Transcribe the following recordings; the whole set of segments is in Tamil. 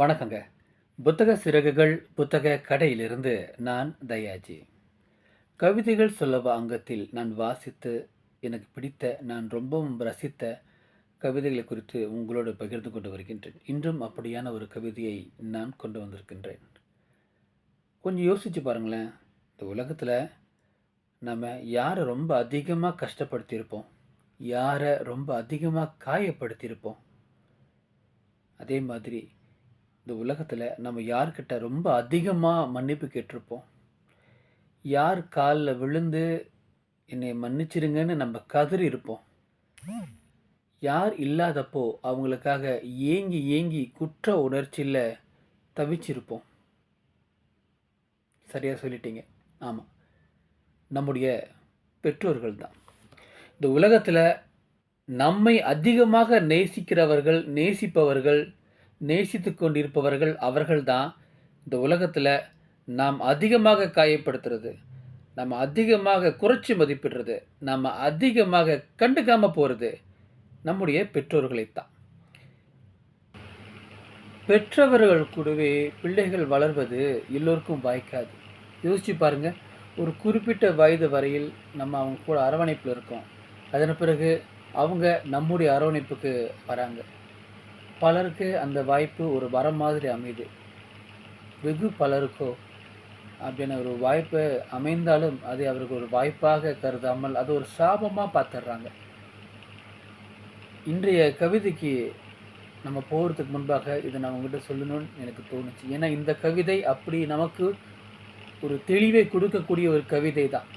வணக்கங்க. புத்தக சிறகுகள் புத்தக கடையிலிருந்து நான் தயாஜி. கவிதைகள் சொல்லவா அங்கத்தில் நான் வாசித்து எனக்கு பிடித்த நான் ரொம்பவும் ரசித்த கவிதைகளை குறித்து உங்களோடு பகிர்ந்து கொண்டு வருகின்றேன். இன்றும் அப்படியான ஒரு கவிதையை நான் கொண்டு வந்திருக்கின்றேன். கொஞ்சம் யோசித்து பாருங்களேன். இந்த உலகத்தில் நம்ம யாரை ரொம்ப அதிகமாக கஷ்டப்படுத்தியிருப்போம்? யாரை ரொம்ப அதிகமாக காயப்படுத்தியிருப்போம்? அதே மாதிரி இந்த உலகத்தில் நம்ம யார்கிட்ட ரொம்ப அதிகமாக மன்னிப்பு கேட்டிருப்போம்? யார் காலில் விழுந்து என்னை மன்னிச்சிருங்கன்னு நம்ம கதறி இருப்போம். யார் இல்லாதப்போ அவங்களுக்காக ஏங்கி ஏங்கி குற்ற உணர்ச்சியில் தவிச்சிருப்போம். சரியாக சொல்லிட்டீங்க. ஆமாம் நம்முடைய பெற்றோர்கள் தான். இந்த உலகத்தில் நம்மை அதிகமாக நேசிக்கிறவர்கள் நேசிப்பவர்கள் நேசித்து கொண்டிருப்பவர்கள் அவர்கள்தான் இந்த உலகத்தில் நாம் அதிகமாக காயப்படுத்துறது. நம்ம அதிகமாக குறைச்சி மதிப்பிடுறது. நம்ம அதிகமாக கண்டுக்காமல் போகிறது நம்முடைய பெற்றோர்களைத்தான். பெற்றவர்கள் கூடவே பிள்ளைகள் வளர்வது எல்லோருக்கும் வாய்க்காது. யோசிச்சு பாருங்கள் ஒரு குறிப்பிட்ட வயது வரையில் நம்ம அவங்க கூட அரவணைப்பில் இருக்கோம். அதன் பிறகு அவங்க நம்முடைய அரவணைப்புக்கு வராங்க. பலருக்கு அந்த வாய்ப்பு ஒரு வரம் மாதிரி அமையுது வெகு பலருக்கோ அப்படின்னு ஒரு வாய்ப்பு அமைந்தாலும் அதை அவருக்கு ஒரு வாய்ப்பாக கருதாமல் அது ஒரு சாபமாக பார்த்துடுறாங்க. இன்றைய கவிதைக்கு நம்ம போகிறதுக்கு முன்பாக இதை நான் உங்ககிட்ட சொல்லணும்னு எனக்கு தோணுச்சு. ஏன்னா இந்த கவிதை அப்படி நமக்கு ஒரு தெளிவை கொடுக்கக்கூடிய ஒரு கவிதை தான்.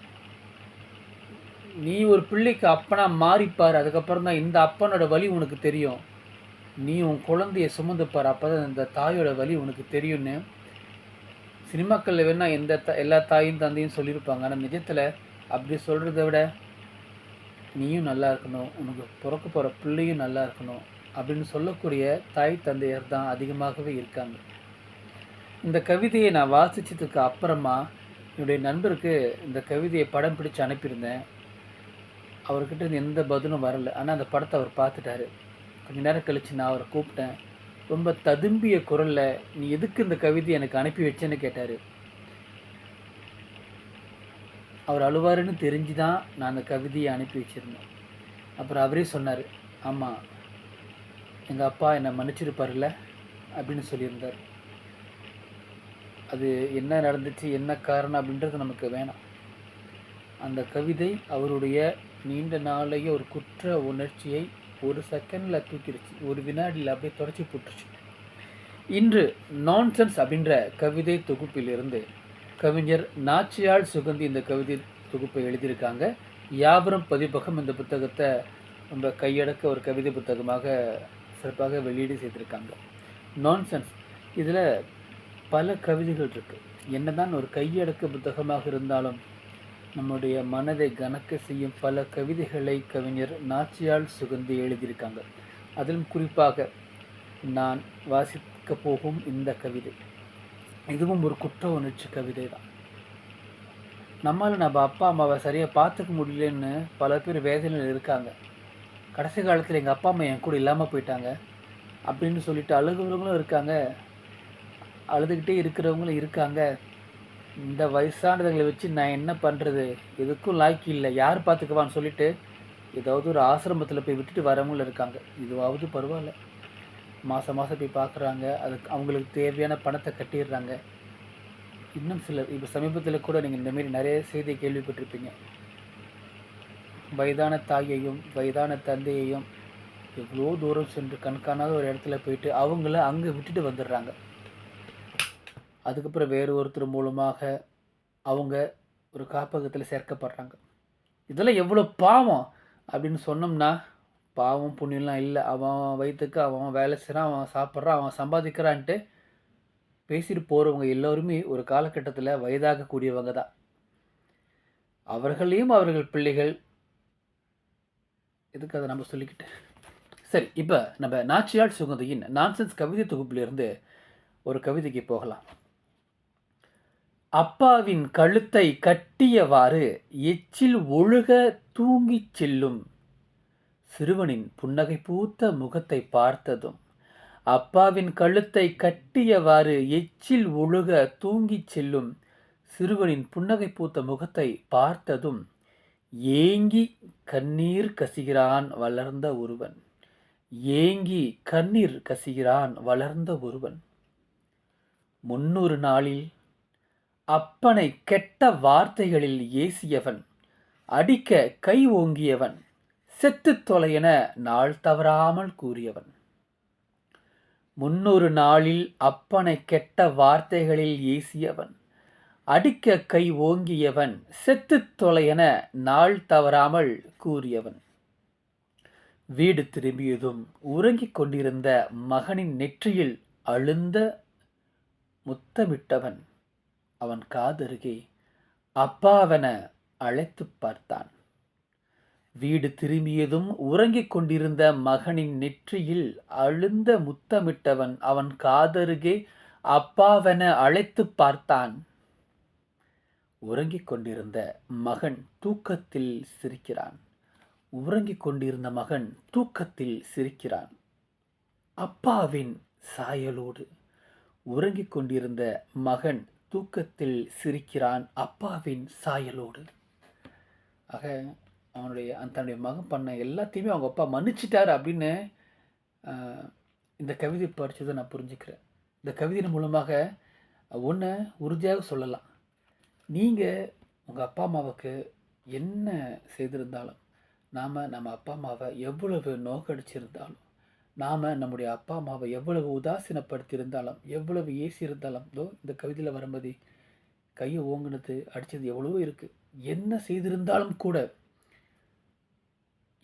நீ ஒரு பிள்ளைக்கு அப்பனா மாறிப்பார் அதுக்கப்புறம் தான் இந்த அப்பனோட வழி உனக்கு தெரியும். நீ உன் குழந்தைய சுமந்துப்பார் அப்போ தான் இந்த தாயோட வழி உனக்கு தெரியும்னு சினிமாக்களில் வேணால் எந்த த எல்லா தாயும் தந்தையும் சொல்லியிருப்பாங்க. ஆனால் நிஜத்தில் அப்படி சொல்கிறத விட நீயும் நல்லா இருக்கணும். உனக்கு பிறக்க போகிற பிள்ளையும் நல்லா இருக்கணும் அப்படின்னு சொல்லக்கூடிய தாய் தந்தையர் தான் அதிகமாகவே இருக்காங்க. இந்த கவிதையை நான் வாசித்ததுக்கு அப்புறமா என்னுடைய நண்பருக்கு இந்த கவிதையை படம் பிடிச்சு அனுப்பியிருந்தேன். அவர்கிட்ட எந்த பதிலும் வரல. ஆனால் அந்த படத்தை அவர் பார்த்துட்டாரு. கொஞ்ச நேரம் கழித்து நான் அவரை கூப்பிட்டேன். ரொம்ப ததும்பிய குரலில் நீ எதுக்கு இந்த கவிதை எனக்கு அனுப்பி வச்சேன்னு? கேட்டார். அவர் அழுவாருன்னு தெரிஞ்சு தான் நான் அந்த கவிதையை அனுப்பி வச்சுருந்தேன். அப்புறம் அவரே சொன்னார் ஆமாம் எங்கள் அப்பா என்னை மன்னிச்சிருப்பார்ல அப்படின்னு சொல்லியிருந்தார். அது என்ன நடந்துச்சு என்ன காரணம் அப்படின்றது நமக்கு வேணாம். அந்த கவிதை அவருடைய நீண்ட நாளைய ஒரு குற்ற உணர்ச்சியை ஒரு செகண்டில் தூக்கிடுச்சு. ஒரு வினாடியில் அப்படியே தொடச்சி போட்டுருச்சு. இன்று நான்சென்ஸ் அப்படின்ற கவிதை தொகுப்பிலிருந்து கவிஞர் நாச்சியாள் சுகந்தி இந்த கவிதை தொகுப்பை எழுதியிருக்காங்க. யாவரும் பதிப்பகம் இந்த புத்தகத்தை ரொம்ப கையடக்க ஒரு கவிதை புத்தகமாக சிறப்பாக வெளியீடு செய்திருக்காங்க. நான்சென்ஸ் இதில் பல கவிதைகள் இருக்குது என்னதான் ஒரு கையடக்க புத்தகமாக இருந்தாலும் நம்முடைய மனதை கணக்க செய்யும் பல கவிதைகளை கவிஞர் நாச்சியால் சுகந்தி எழுதியிருக்காங்க. அதிலும் குறிப்பாக நான் வாசிக்க போகும் இந்த கவிதை. இதுவும் ஒரு குற்ற உணர்ச்சி கவிதை தான். நம்மளால் நம்ம அப்பா அம்மாவை சரியாக பார்த்துக்க முடியலன்னு பல பேர் வேதனையில் இருக்காங்க. கடைசி காலத்தில் எங்கள் அப்பா அம்மா என் கூட இல்லாமல் போயிட்டாங்க அப்படின்னு சொல்லிட்டு அழுகுறவங்களும் இருக்காங்க. அழுதுகிட்டே இருக்கிறவங்களும் இருக்காங்க. இந்த வயசானதுங்களை வச்சு நான் என்ன பண்ணுறது எதுக்கும் லாய்க்கு இல்லை. யார் பார்த்துக்குவான்னு சொல்லிட்டு ஏதாவது ஒரு ஆசிரமத்தில் போய் விட்டுட்டு வரவங்களும் இருக்காங்க. இதுவாவது பரவாயில்ல. மாதம் மாதம் போய் பார்க்குறாங்க. அதுக்கு அவங்களுக்கு தேவையான பணத்தை கட்டிடுறாங்க. இன்னும் சிலர் இப்போ சமீபத்தில் கூட நீங்கள் இந்தமாரி நிறைய செய்தியை கேள்விப்பட்டிருப்பீங்க. வயதான தாயையும் வயதான தந்தையையும் எவ்வளோ தூரம் சென்று கண்காணாத ஒரு இடத்துல போயிட்டு அவங்கள அங்கே விட்டுட்டு வந்துடுறாங்க. அதுக்கப்புறம் வேறு ஒருத்தர் மூலமாக அவங்க ஒரு காப்பகத்தில் சேர்க்கப்படுறாங்க. இதெல்லாம் எவ்வளோ பாவம் அப்படின்னு சொன்னோம்னா பாவம் புண்ணியம்லாம் இல்லை. அவன் வயிற்றுக்கு அவன் வேலை செய்கிறான் அவன் சாப்பிட்றான் அவன் சம்பாதிக்கிறான்ட்டு பேசிட்டு போகிறவங்க எல்லோருமே ஒரு காலகட்டத்தில் வயதாகக்கூடியவங்க தான். அவர்களையும் அவர்கள் பிள்ளைகள். எதுக்கு அதை நம்ம சொல்லிக்கிட்டு? சரி இப்போ நம்ம நாச்சியாள் சுகந்தியின் நான்சென்ஸ் கவிதை தொகுப்பிலிருந்து ஒரு கவிதைக்கு போகலாம். அப்பாவின் கழுத்தை கட்டியவாறு எச்சில் ஒழுக தூங்கிச் செல்லும். சிறுவனின் புன்னகை பூத்த முகத்தை பார்த்ததும் அப்பாவின் கழுத்தை கட்டியவாறு எச்சில் ஒழுக தூங்கிச் செல்லும் சிறுவனின் புன்னகை பூத்த முகத்தை பார்த்ததும் ஏங்கி கண்ணீர் கசிகிறான் வளர்ந்த ஒருவன். ஏங்கி கண்ணீர் கசிகிறான் வளர்ந்த ஒருவன். முன்னூறு நாளில் அப்பனை கெட்ட வார்த்தைகளில் ஏசியவன் அடிக்க கை ஓங்கியவன் செத்துத் தொலையென நாள் தவறாமல் கூறியவன். முன்னொரு நாளில் அப்பனை கெட்ட வார்த்தைகளில் ஏசியவன் அடிக்க கை ஓங்கியவன் செத்துத் தொலையென நாள் தவறாமல் கூறியவன். வீடு திரும்பியதும் உறங்கிக் கொண்டிருந்த மகனின் நெற்றியில் அழுந்த முத்தமிட்டவன். அவன் காதருகே அப்பாவென அழைத்துப் பார்த்தான். வீடு திரும்பியதும் உறங்கிக் கொண்டிருந்த மகனின் நெற்றியில் அழுந்த முத்தமிட்டவன் அவன் காதருகே அப்பாவென அழைத்துப் பார்த்தான். உறங்கிக் கொண்டிருந்த மகன் தூக்கத்தில் சிரிக்கிறான். உறங்கிக் கொண்டிருந்த மகன் தூக்கத்தில் சிரிக்கிறான். அப்பாவின் சாயலோடு உறங்கிக் கொண்டிருந்த மகன் தூக்கத்தில் சிரிக்கிறான் அப்பாவின் சாயலோடு. ஆக அவனுடைய தன்னுடைய மகன் பண்ண எல்லாத்தையுமே அவங்க அப்பா மன்னிச்சிட்டார் அப்படின்னு இந்த கவிதை படித்ததை நான் புரிஞ்சுக்கிறேன். இந்த கவிதையின் மூலமாக ஒன்று உறுதியாக சொல்லலாம். நீங்கள் உங்கள் அப்பா அம்மாவுக்கு என்ன செய்திருந்தாலும் நாம் நம்ம அப்பா அம்மாவை எவ்வளவு நோக்கடிச்சிருந்தாலும் நாம் நம்முடைய அப்பா அம்மாவை எவ்வளவு உதாசீனப்படுத்தியிருந்தாலும் எவ்வளவு ஏசியிருந்தாலும் இதோ இந்த கவிதையில் வரும்போது கையை ஓங்கினது அடித்தது எவ்வளவோ இருக்குது என்ன செய்திருந்தாலும் கூட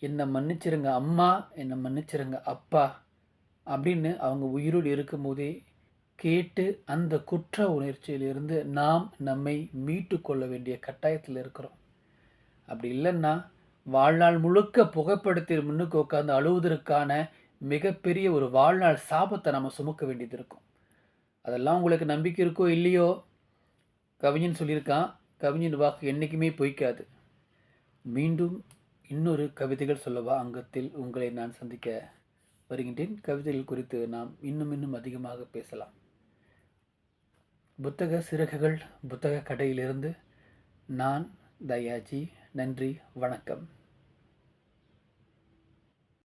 என்னை மன்னிச்சிருங்க அம்மா என்னை மன்னிச்சிருங்க அப்பா அப்படின்னு அவங்க உயிரோடு இருக்கும்போதே கேட்டு அந்த குற்ற உணர்ச்சியிலிருந்து நாம் நம்மை மீட்டு கொள்ள வேண்டிய கட்டாயத்தில் இருக்கிறோம். அப்படி இல்லைன்னா வாழ்நாள் முழுக்க புகைப்படத்தில் முன்னுக்கு உட்காந்து அழுவதற்கான மிகப்பெரிய ஒரு வாழ்நாள் சாபத்தை நம்ம சுமக்க வேண்டியது இருக்கும். அதெல்லாம் உங்களுக்கு நம்பிக்கை இருக்கோ இல்லையோ கவிஞன் சொல்லியிருக்கான் கவிஞன் வாக்கு என்றைக்குமே பொய்க்காது. மீண்டும் இன்னொரு கவிதைகள் சொல்லவா அங்கத்தில் உங்களை நான் சந்திக்க வருகின்றேன். கவிதைகள் குறித்து நாம் இன்னும் இன்னும் அதிகமாக பேசலாம். புத்தக சிறகுகள் புத்தக கடையிலிருந்து நான் தயாஜி. நன்றி வணக்கம்.